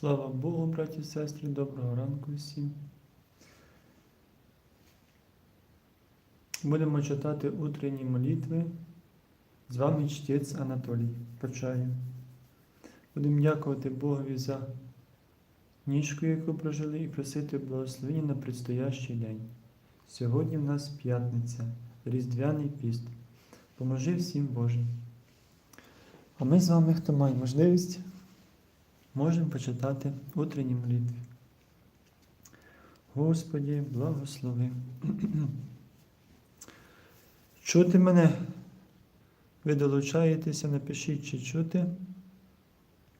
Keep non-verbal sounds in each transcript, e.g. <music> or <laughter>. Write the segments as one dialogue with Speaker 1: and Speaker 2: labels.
Speaker 1: Слава Богу, браті і сестри, доброго ранку всім. Будемо читати утренні молитви. З вами чтець Анатолій. Почаю. Будемо дякувати Богові за ніжку, яку прожили, і просити благословення на предстоящий день. Сьогодні в нас п'ятниця, Різдвяний піст. Поможи всім Боже. А ми з вами, хто має можливість, можемо почитати утренні молитви. Господі, благослови. <clears throat> Чути мене? Ви долучаєтеся, напишіть, чи чути.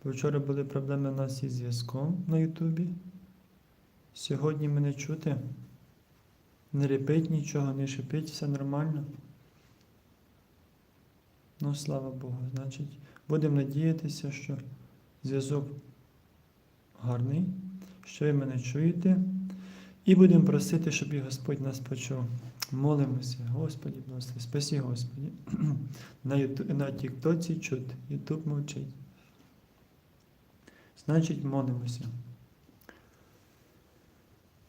Speaker 1: Бо вчора були проблеми у нас із зв'язком на Ютубі. Сьогодні мене чути. Не репить нічого, не шипить, все нормально. Ну, слава Богу. Значить, будемо надіятися, що зв'язок гарний, що ви мене чуєте. І будемо просити, щоб і Господь нас почув. Молимося, Господі, благослови. Спасі Господі. <clears throat> На, юту... на Тіктоці чути, Ютуб мовчить. Значить, молимося.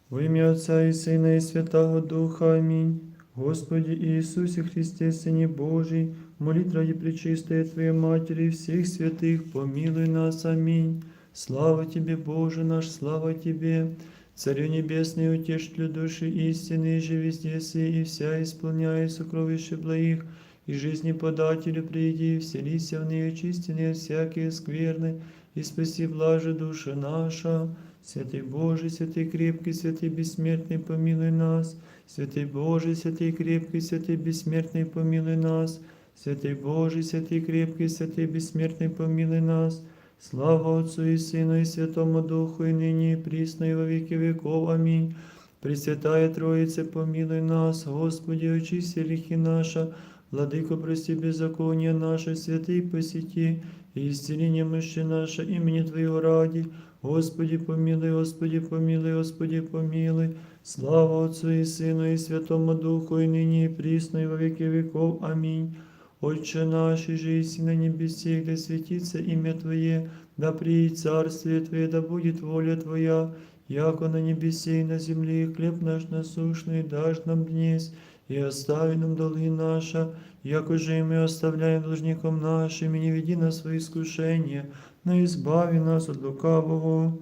Speaker 1: Во ім'я Отця і Сина, і Святого Духа. Амінь. Господи Ісусі Христе, Сині Божий, моліть раді пречистої Твоей Матери, всіх святих, помилуй нас. Амінь. Слава Тебе, Боже наш, слава Тебе, Царю Небесный, утешителю души истины, же везде си, и вся исполняя сокровища благих, и жизни подателю приди, вселися в нее чистенные всякие скверны, и спаси блаже душа наша. Святый Боже, святый крепкий, святый бессмертный, помилуй нас. Святый Боже, святый крепкий, святый бессмертный, помилуй нас. Святый Боже, святый крепкий, святый бессмертный, помилуй нас. Слава Отцу и Сыну и Святому Духу, и ныне и присно, и во веки веков. Аминь. Пресвятая Троица, помилуй нас, Господи, очисти грехи наша, Владыко, прости беззаконие наше, святых посети, и исцели немощи наше, имени Твоего ради. Господи, помилуй, Господи, помилуй, Господи, помилуй. Слава Отцу и Сыну и Святому Духу, и ныне и присно, и во веки веков. Аминь. Отче наш, и же на небесе, да светится имя Твое, да приедет царствие Твое, да будет воля Твоя, яко на небесе и на земле, хлеб наш насущный дашь нам днесь, и остави нам долги наша, яко же и мы оставляем должником нашим, и не веди нас в свои искушения, но избави нас от лукавого.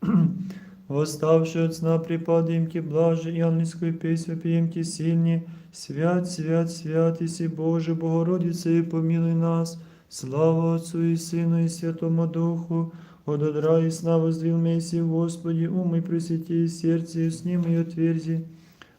Speaker 1: <clears throat> Восставши от сна припадаем Ти блаже, и ангельскую песню пьем Ти сильнее, Свят, свят, свят, Иси Боже, Богородице, и помилуй нас. Слава Отцу и Сыну и Святому Духу, от одра и сна воздвил Месси, Господи, ум и пресвети, и сердце, и с ним и отверзи.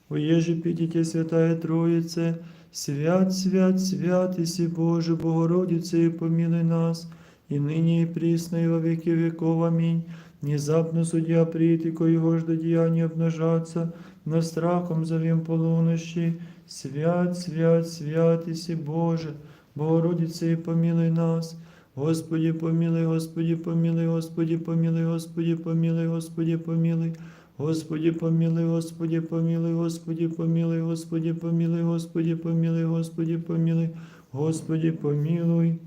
Speaker 1: Уеже пидите, Святая Троице, свят, свят, свят, Иси Боже, Богородице, и помилуй нас, и ныне и присно, и во веки веков. Аминь. Внезапно судья прийти, коего ждо деяния обнажаться, но страхом зовем полунощи. Свят, свят, свят, Иси Боже, Богородице, и помилуй нас. Господи, помилуй, Господи, помилуй, Господи, помилуй, Господи, помилуй, Господи, помилуй. Господи, помилуй, Господи, помилуй, Господи, помилуй, Господи, помилуй, Господи, помилуй, Господи, помилуй, Господи, помилуй.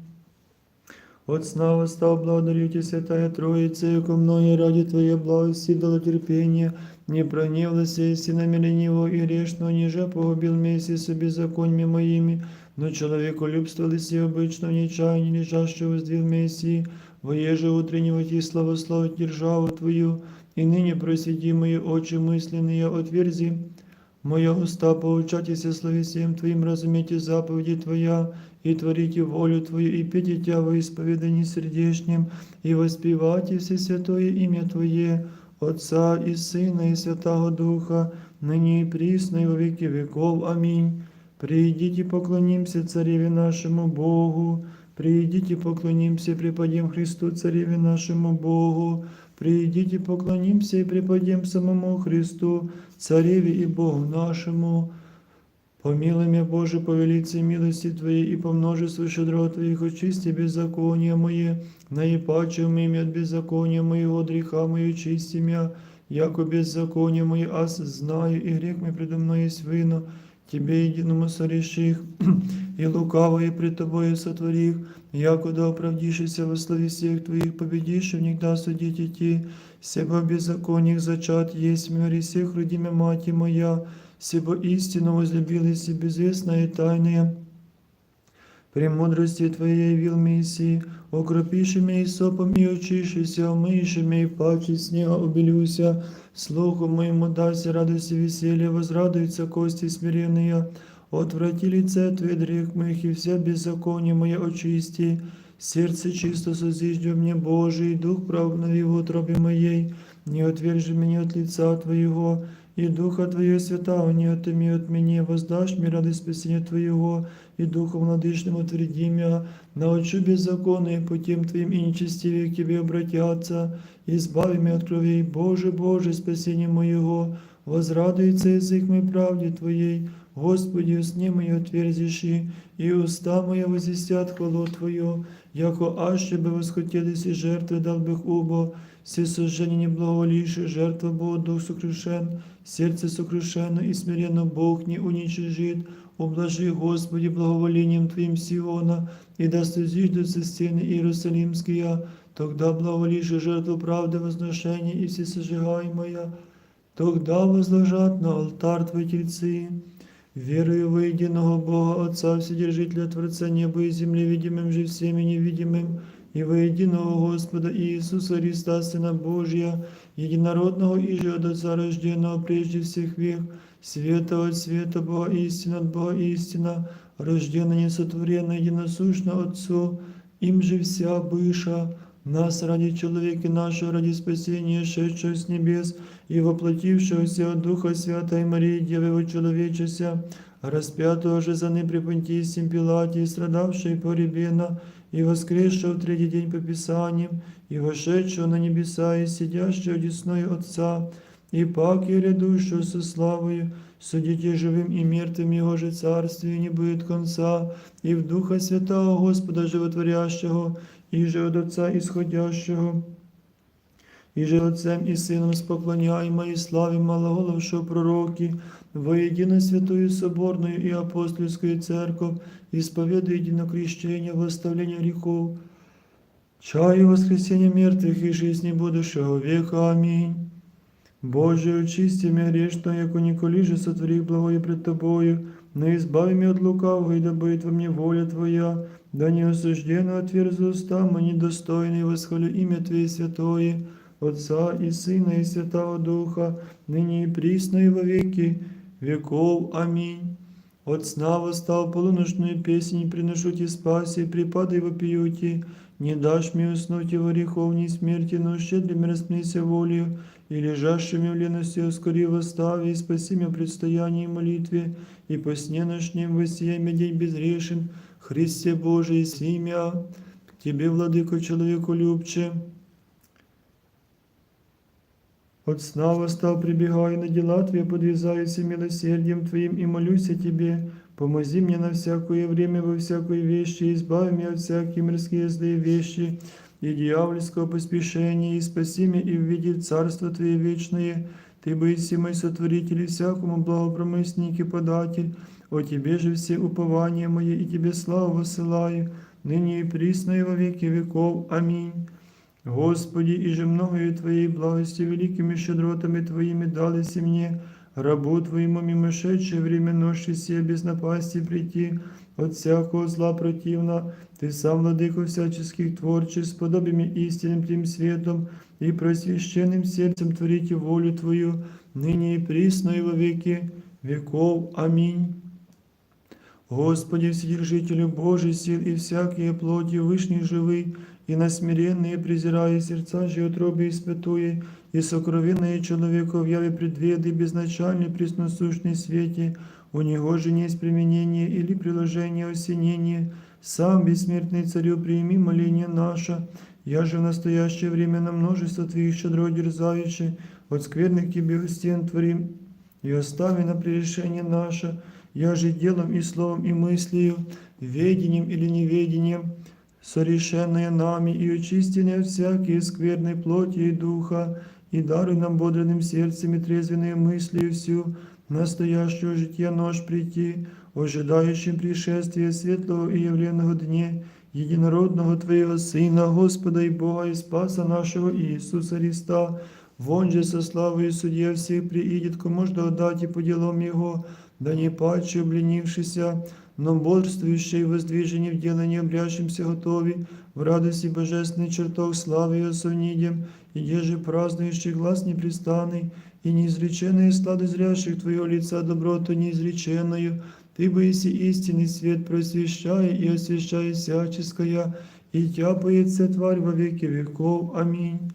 Speaker 1: От сна восстал, благодарю Тебя, Святая Троица, яко мною ради Твоей благости дало терпение, не прогневался, если намерениво и грешно, ниже погубил вместе с беззаконьями моими, но человеку любствовались и обычно в нечаянии лежащего воздвил Мессии, воеже утреннего Ти славословить державу Твою, и ныне просвети мои очи мысленные, отверзи Моя уста поучайтеся словесием Твоим, разумейте заповеди Твоя, и творите волю Твою, и пейте Тя во исповедании сердечнем, и воспевайте все святое имя Твое, Отца и Сына и Святого Духа, ныне и присно, и во веки веков. Аминь. Придите, поклонимся Цареве нашему Богу, придите, поклонимся и преподем Христу, Цареве нашему Богу, придите, поклонимся и преподем самому Христу, Цареве и Богу нашему. Помилуй меня, Боже, по велице милости Твоей и по множеству щедро Твоих очисти беззакония мое, наипаче умыми от беззакония моего, греха мою чисти мя, яко беззаконие мое, аз знаю, и грех мой предо мной есть вино, Тебе единому соріших, <clears throat> и лукавое пред Тобою сотворих, якуда оправдишься во славе всех Твоих, победишь и никогда судить идти, себо беззаконных зачат есть в мире всех родимя мати моя, себо истину возлюбилась и безвестная тайная, Премудрости Твоей явил Мессии, окропиши меня сопом и очишися, омыши меня и паче снега обелюся, слуху моему дайся радость и веселье, возрадуются кости смиренные, отврати лице Твое грех моих и вся беззаконие мое очисти, сердце чисто созиждю мне Божий, дух правдный в утробе моей, не отвержи меня от лица Твоего, и Духа Твоего Святого не отыми от меня, воздашь мне радость спасения Твоего, и Духом владычным утверди меня, научу беззаконные путем Твоим и нечестивее к Тебе обратятся, избави меня от кровей, Боже, Боже, спасение моего, возрадуется язык мой правде Твоей, Господи, усни мои отверзиши, и уста моя возвестят хвалу Твою, яко аще бы восхотелись и жертвы дал бы убо, все сожжения не благоволивши, жертва Бога дух сокрушен, сердце сокрушено и смиренно Бог не уничижит, Ублажи, Господи, благоволением Твоим Сиона, и да созиждутся стены Иерусалимские, тогда благоволишь жертву правды возношения и все сожигаемое, тогда возложат на алтарь Твои тельцы. Верую во единого Бога, Отца, Вседержителя, Творца неба и земли, видимым же всеми невидимым, и во единого Господа Иисуса Христа, Сына Божия, единородного и же от Отца рожденного прежде всех век, света от света Бога истина от Бога истина, рожденная несотворенная единосущно Отцу, им же вся быша, нас ради человека нашего, ради спасения, шедшего с небес и воплотившегося от Духа Святой Марии, Девы Человечеся, распятого же за при Пилате, и по ребена, и воскресшего в третий день по Писаниям, и вошедшего на небеса, и сидящего десною Отца, и пак и рядущего со славою, судите живым и мертвым Его же царствие не будет конца, и в Духа Святого Господа Животворящего, и же от Отца исходящего, и же Отцем и Сыном споклоняемо и славим малоголовшего пророки, воедино святую соборную и апостольскую церковь, исповедуя едино крещение, восставление грехов, чаю воскресения мертвых и жизни будущего века. Аминь. Боже, очисти меня грешно, яко николи же сотвори благое пред Тобою, но избави меня от лукавого, и да будет во мне воля Твоя, да не осужденно отверзу уста мои недостойные, восхвалю имя Твое святое, Отца и Сына и Святого Духа, ныне и присно и во веки веков. Аминь. От сна восстал полуночную песнь, приношу Ти спаси, припадай вопиюти, не дашь мне уснуть и во греховней смерти, но щедрым распнися волею, и лежащими в лености ускори восстави, и спаси меня предстоянии и молитве, и по сне ночнем воссияй меня день безрешен, Христе Божий, семя, к Тебе, владыко, человеку любче. От сна восстал, прибегаю на дела Твои, подвязаюсь милосердием Твоим и молюсь о Тебе. Помози мне на всякое время во всякой вещи, избави меня от всякие мирские злые вещи и дьявольского поспешения, и спаси меня и введи в Царство Твое вечное. Ты боиси мой сотворитель и всякому благопромысник и податель. О Тебе же все упования мои, и Тебе славу высылаю, ныне и присно и во веки веков. Аминь. Господи, и же многою Твоей благости, великими щедротами Твоими дались мне, рабу Твоему мимошедшее время ноши сие без напасти прийти, от всякого зла противно, Ты сам, владыко всяческих творчеств, подобиями истинным Тем светом и просвященным сердцем творите волю Твою, ныне и присно и во веки веков. Аминь. Господи, Вседержителю Божий сил и всякие плоти вышний живый, и на смиренные презирая сердца же утробы испытуя, и сокровенные человеку в яве предведы безначальный пресносущный свете, у него же не есть применение или приложение осенения, сам бессмертный царю прими моление наше, я же в настоящее время на множество Твоих щедро дерзающих, от скверных Тебе стен творим, и остави на пререшение наше, я же делом и словом и мыслью, ведением или неведением, сорешенное нами и очистенное всякие скверной плоти и духа, и даруй нам бодренным сердцем и трезвенные мыслью всю, настоящего жития нож прийти, ожидающим пришествия светлого и явленного дне, единородного Твоего Сына, Господа и Бога и Спаса нашего Иисуса Христа, вон же со славою судья всех приидет, кому ж отдать и по делам Его, да не паче обленившися, но бодрствующий в воздвижении в делании обрящимся готови, в радости божественный чертог славы Его совнидем, и еже празднующий глаз непрестанный, и неизреченные слады зрящих Твоего лица доброту неизреченную, Ты боиси истинный свет, просвещая и освещая всяческое, и Тя поется тварь во веки веков. Аминь.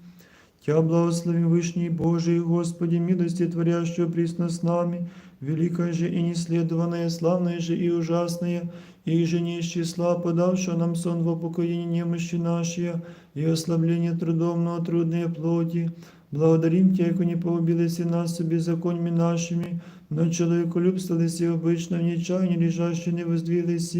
Speaker 1: Тя благослови Вышний Божий, Господи, милости творящего присно с нами, великое же и неследованное, славное же и ужасное, и же не из числа, подавшего нам сон в упокоении немощи нашей, и ослабление трудовного трудной плоти. Благодарим Тя, яко не погубилися нас собі законами нашими, но человеколюбствовались обычно в нечаянии лежащие не воздвиглись,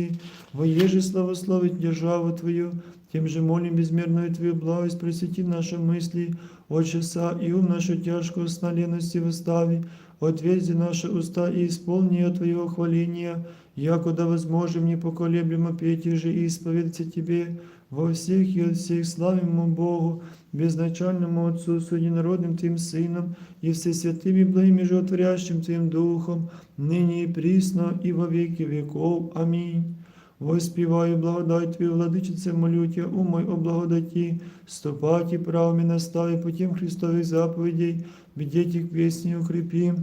Speaker 1: воеже славословить державу Твою, тем же молим безмерную Твою благость, просвети наши мысли, от часа и ум нашу тяжкую сна лености выстави, отверзи наши уста и исполни ее Твоего хваления, якуда возможем непоколеблемо петь и же исповедаться Тебе во всех и от всех славимому Богу, безначальному Отцу, с единородным Твоим Сыном и всесвятым и благим и животворящим Твоим Духом, ныне и присно и во веки веков. Аминь. Воспіваю благодать Твою, владичице, молю Тя, умой о благодаті, ступати правами настави путем Христових заповедей, бдеть к песни укрепи.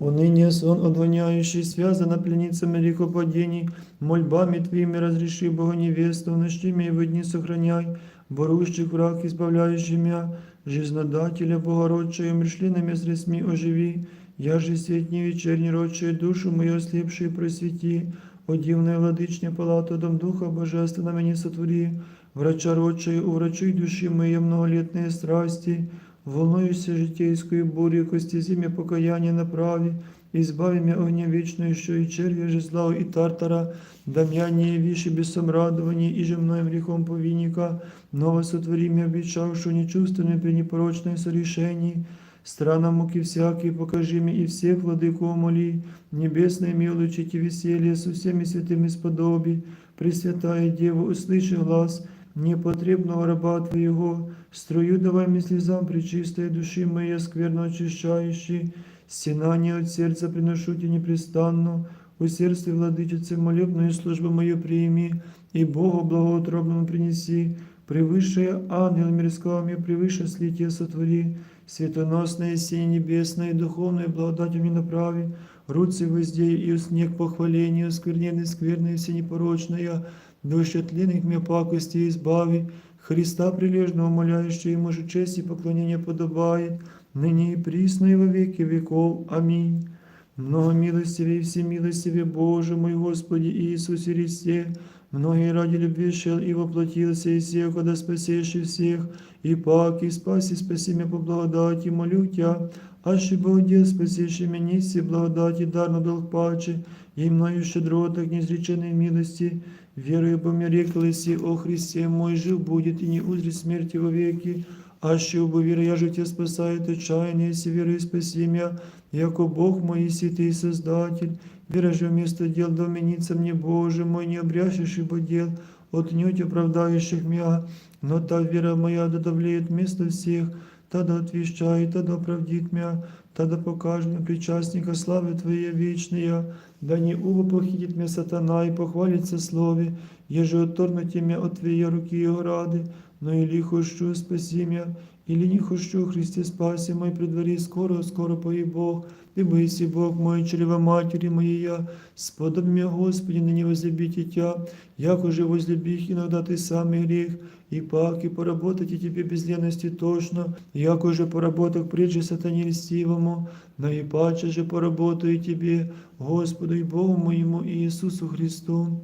Speaker 1: Уныние сон отгоняющий, связано пленницами рекопадений, мольбами Твоими разреши Бога невесту, в ночи и в дни сохраняй, борущих враг, избавляющий мя, жизнодателя Богородчая, мршлинами средствами оживи, я же сетни вечерней рочая, душу мою ослепшую просвети, о дивная владычня палату дом Духа Божественного мені сотвори, врача рочая, уврачуй души моей многолетные страсти, волнуюся житейскую бурю, кости зиме покаяние направи, избави меня огня вечную, еще и червя же зла и тартара, да мя не явишь и бессомрадование, и же мною грехом повинника, ново сотвори меня обещавшую нечувственное при непорочной сорешении, Страна муки всякие, покажи мне и всех, владыку умоли, небесной милучите веселье со всеми святыми сподоби, Пресвятая Дева, услыши глаз непотребного раба Твоего, струю давай мне слезам причистой души моей, скверно очищающей, стенание от сердца приношу Тебе непрестанно, усердстве владычице молебную службу мою прими, и Богу благоутробному принеси, превыше ангел мирского мне превыше слития сотвори, светоносное синее небесное, духовное благодать мне направи, руцы воздей и снег похвалению, скверненной, скверной, все непорочная, души тленных мне пакости избави, Христа прилежно умоляющего ему же честь и поклонение подобает, ныне и присно и во веки веков. Аминь. Много милостивее и всемилостивее Боже мой Господи Иисусе Христе, многие ради любви шел и воплотился из всех, когда спасешь всех, и пак, и спаси, спаси меня по благодати, молю Тя, аще Богодел, спасишь меня, все благодати, дарно долг паче, и мною щедротах неизреченной милости, мне рекласи, о Христе мой жив будет, и не узрит смерти во веки, аще убо вера, я же Тебя спасает отчаяние, если верою спаси меня, яко Бог мой, и ты Создатель, вера же вместо дел доменится мне, Боже мой, не обрящешь ибо дел, отнюдь оправдающих меня, но та вера моя да давлеет вместо всех, та да отвещает, та да оправдит меня, та да покажет мне причастника славы Твоей вечная, да не уго похитит меня сатана и похвалится слове, еже отторгнуть меня от Твоей руки и рады, но или хочу спаси меня, или не хочу, Христе спаси мой при дворе скоро, скоро пои Бог, Ты бойся, Бог мой, чрева матери моя, сподоб меня, Господи, на не возлюбите Тя, як уже возлюбих иногда Ты самый грех, и пак, и поработать и Тебе без лености точно, як уже поработах прежде сатане льстивому, но и паче же поработаю Тебе, Господу и Богу моему Иисусу Христу.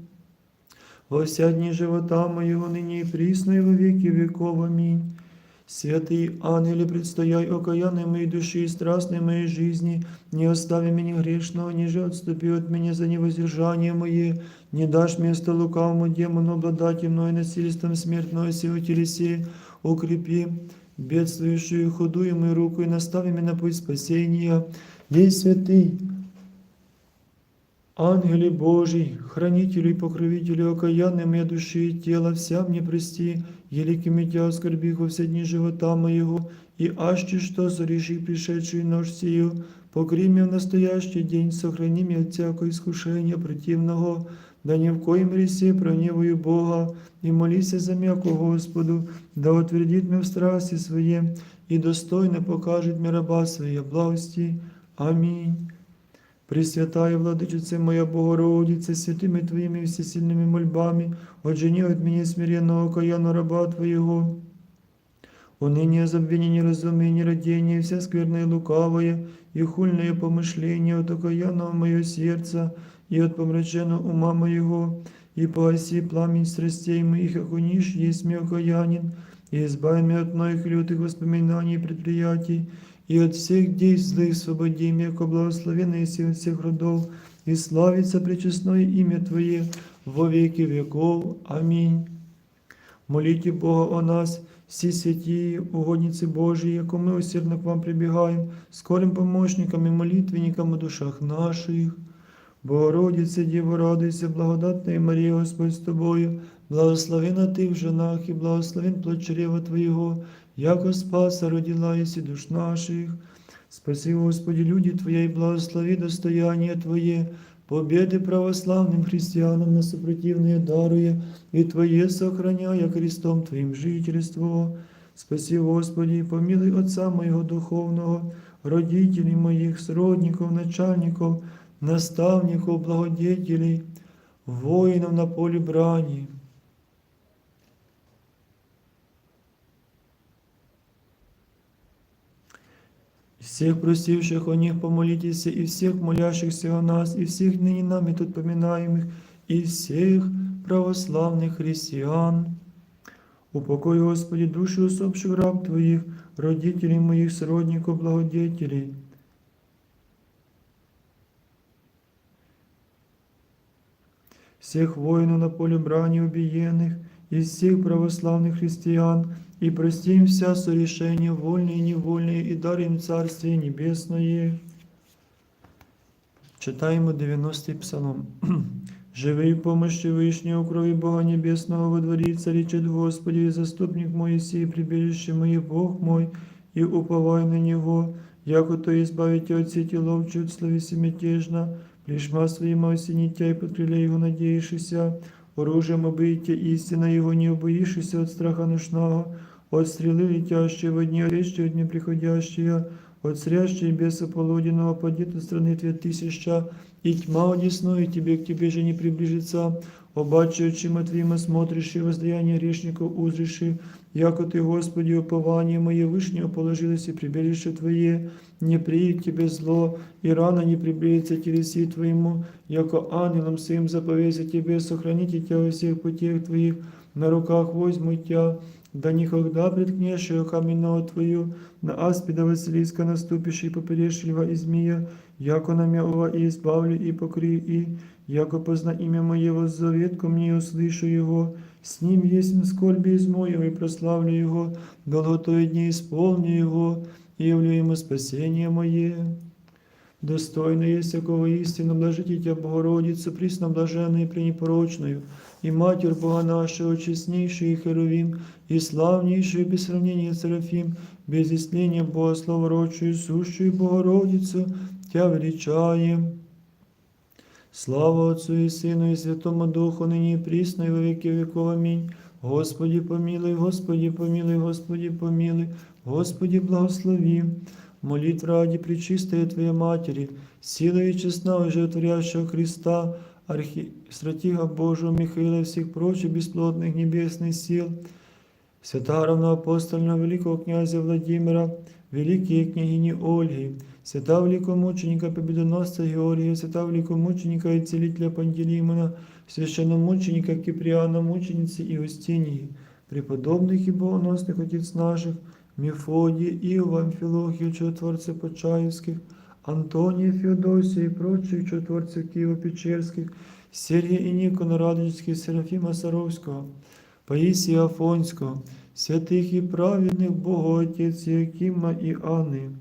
Speaker 1: Во вся дни живота моего ныне и присно и во веки веков. Аминь. Святый ангеле, предстояй окаянной моей души и страстной моей жизни, не остави меня грешного, ниже отступи от меня за невоздержание мое, не дашь место лукавому демону обладать мной насильством смертного сего телесе, укрепи бедствующую худую мою руку и настави меня на путь спасения, Весь святый, Ангеле Божий, хранителю и покровителю окаянной моей души и тела, вся мне прости, елики митя оскорбих во все дни живота моего, и аще что сореши пришедшую ночь сию, покри в настоящий день, сохрани меня от всякого искушения противного, да ни в коем ресе проневую Бога, и молися за м'яко Господу, да утвердит меня в страсти своем, и достойно покажет мне раба своей благости. Аминь. Пресвятая владычице моя Богородице, святими Твоими всесильными мольбами, отжени от меня смиренного окаянного раба Твоего. Уныние, забвение, неразумение, родение, вся скверное лукавое и хульное помышление от окаянного мое сердца и от помраченного ума моего, и погаси пламень страстей моих, как унишь есть мне окаянин, и избави меня от моих лютых воспоминаний и предприятий, и от всех действий злых свободи меня, ко благословенной сил всех родов, и славится пречестное имя Твое во веки веков. Аминь. Молите Бога о нас, всі святі, угодниці Божії, яко ми усердно к вам прибігаємо, скорим помощникам і молитвенникам у душах наших. Богородице, Діво, радуйся, благодатна Марія, Господь з тобою, благословена ти в женах і благословен плод чрева Твоєго, яко спаса родила єси душ наших. Спаси, Господи, люди Твоя, и благослови достояние Твое, победы православным христианам на сопротивные даруя, и Твое сохраняя крестом Твоим жительство. Спаси, Господи, и помилуй Отца моего духовного, родителей моих, сродников, начальников, наставников, благодетелей, воинов на поле брани. Всех просивших о них помолитесь, и всех молящихся о нас, и всех ныне нами тут поминаемых, и всех православных христиан. Упокой, Господи, души усопших раб Твоих, родителей моих, сродников, благодетелей. Всех воинов на поле брани убиенных, и всех православных христиан, и прости им вся сорешения, вольные и невольные, и дай им Царствие Небесное. Читаємо 90-й псалом. <clears throat> Живий помощи вишні у крові Бога Небесного во дворі, царичет Господи, и заступник мой сей, прибежище мое, Бог мой, и уповай на Него, яко то избавите от сети ловчи, от словеси мятежно, плешма своим осенитя и под крылья Его надеешься, оружием обыйте истина Его, не убоишься от страха ношного, от стрелы летящей во дни, речи от неприходящие, от срящей беса полуденного, падет от страны твоя тысяча, и тьма одесную тебе к тебе же не приближится, обаче очима твоим смотришь и воздаяние грешников узришь, яко ты, Господи, упование мое вышнего положилось и прибежище Твое, не приедет тебе зло, и рано не приблизится телеси Твоему, яко ангелом своим заповеся тебе, сохраните тебя во всех путях Твоих, на руках возьму тебя, да никогда приткнешь каменного Твою, на аспида Василиска наступишь и поперешь льва и змея, яко намялого и избавлю и покри, и яко позна имя моего заветку мне и услышу его, с ним есть скорби из моего и прославлю его, долготой дни исполню его, и явлю ему спасение мое. Достойно есть всякого истину, блажите тебя, Богородицу, присно блаженную и пренепорочную, и Матерь Бога нашего, честнейшую и Херувим, и славнейшую без сравнения Серафим, без истления Бога словородшую, сущую Богородицу, Тя величаем. Слава Отцу и Сыну и Святому Духу, ныне и присно и во веки веков. Аминь. Господи помилуй, Господи помилуй, Господи помилуй, Господи благослови. Молитва ради Пречистая Твоей Матери, силой и честна животворящего Христа, архистратига Божьего Михаила и всех прочих бесплотных небесных сил, свята равноапостольного великого князя Владимира, великие княгини Ольги, свята великомученика Победоносца Георгия, свята великомученика и целителя Пантелеймона, священномученика Киприана, мученицы Иустинии, преподобных и богоносных отец наших, Мефодия, Иова, Амфилохия, чудотворцы Почаевских, Антония, Феодосия и прочих чудотворцев Киево-Печерских, Сергия и Никона Радонежских, Серафима Саровского, Паисия Афонского, святых и праведных Бога Отец Якима и Анны,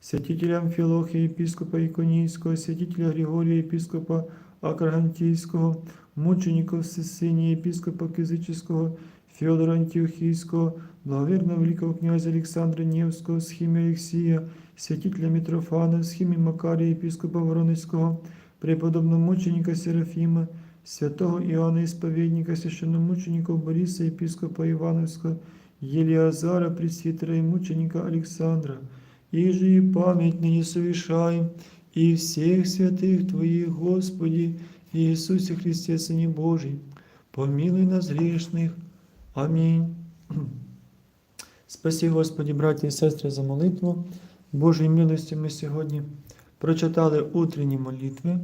Speaker 1: святителя Амфілохія, єпископа Іконійського, святителя Григорія, єпископа Акрагантійського, мучеников Всесині, єпископа Кизичського, Фьодора Антиохійського, благовірного великого князя Олександра Невського, схімі Олексія, святителя Митрофана, схімі Макарія, єпископа Воронезького, преподобного мученика Серафіма, святого Іоанна Ісповідника, священномучеников Бориса, єпископа Івановського, Єліазара, пресвітера і мученика Олександра, і же і пам'ять нині совершаем, і всіх святих Твоїх, Господі, Ісусі Христе, Сині Божий, помилуй нас грішних. Амінь. <clears throat> Спасі, Господі, браті і сестри, за молитву. Божої милості ми сьогодні прочитали утренні молитви,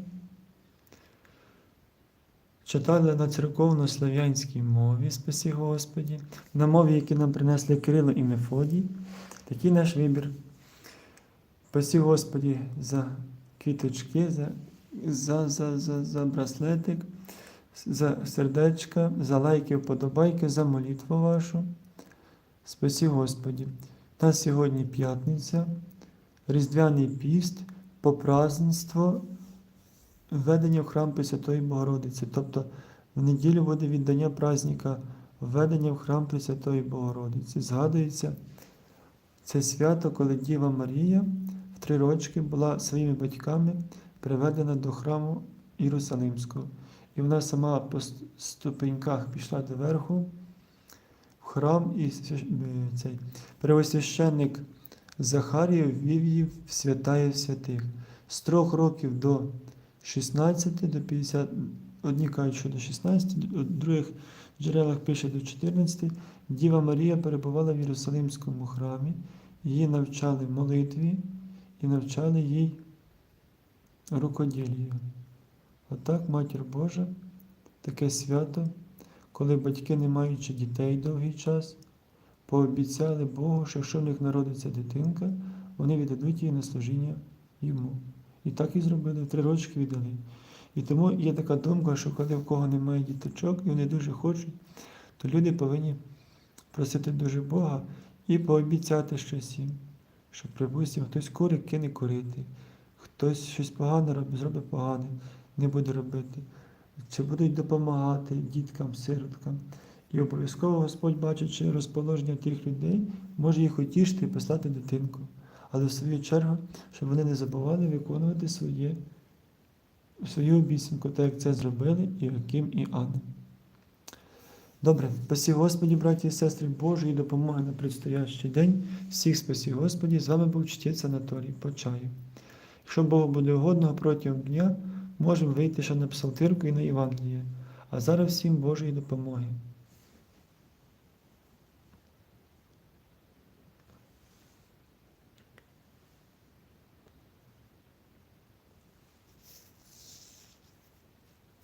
Speaker 1: читали на церковно-слав'янській мові, спасі Господі, на мові, які нам принесли Кирило і Мефодій. Такий наш вибір. Спасі Господі за квіточки, за, за, за, за, за браслетик, за сердечка, за лайки, вподобайки, за молитву вашу. Спасі Господі. Нас сьогодні п'ятниця, Різдвяний піст, попразненство, введення в храм Пресвятої Богородиці. Тобто в неділю буде віддання праздника введення в храм Пресвятої Богородиці. Згадується це свято, коли Діва Марія в три рочки була своїми батьками приведена до храму Єрусалимського. І вона сама по ступеньках пішла до верху в храм, і е, цей первосвященник Захарія ввів її в святая святих. З трьох років до 16, до 50, одні кажуть, що до 16, у других джерелах пише до 14, Діва Марія перебувала в Єрусалимському храмі, її навчали молитві і навчали їй рукоділію. Отак Матір Божа, таке свято, коли батьки, не маючи дітей довгий час, пообіцяли Богу, що якщо в них народиться дитинка, вони віддадуть її на служіння йому. І так і зробили, три рочки віддали. І тому є така думка, що коли в кого немає діточок, і вони дуже хочуть, то люди повинні просити дуже Бога і пообіцяти щось їм. Що, припустимо, хтось курить, кине курити, хтось щось погане робить, зробить погане, не буде робити. Чи будуть допомагати діткам, сироткам. І обов'язково Господь, бачачи розположення тих людей, може їх утішити і послати дитинку. Але в свою чергу, щоб вони не забували виконувати своє, свою обіцянку, так як це зробили і Яким, і Анна. Добре, спасі Господі, браті і сестри, Божої допомоги на предстоящий день. Всіх спасі Господі. З вами був чтець Анатолій Почаю. Якщо Богу буде угодно протягом дня, можемо вийти ще на псалтирку і на Євангеліє. А зараз всім Божої допомоги.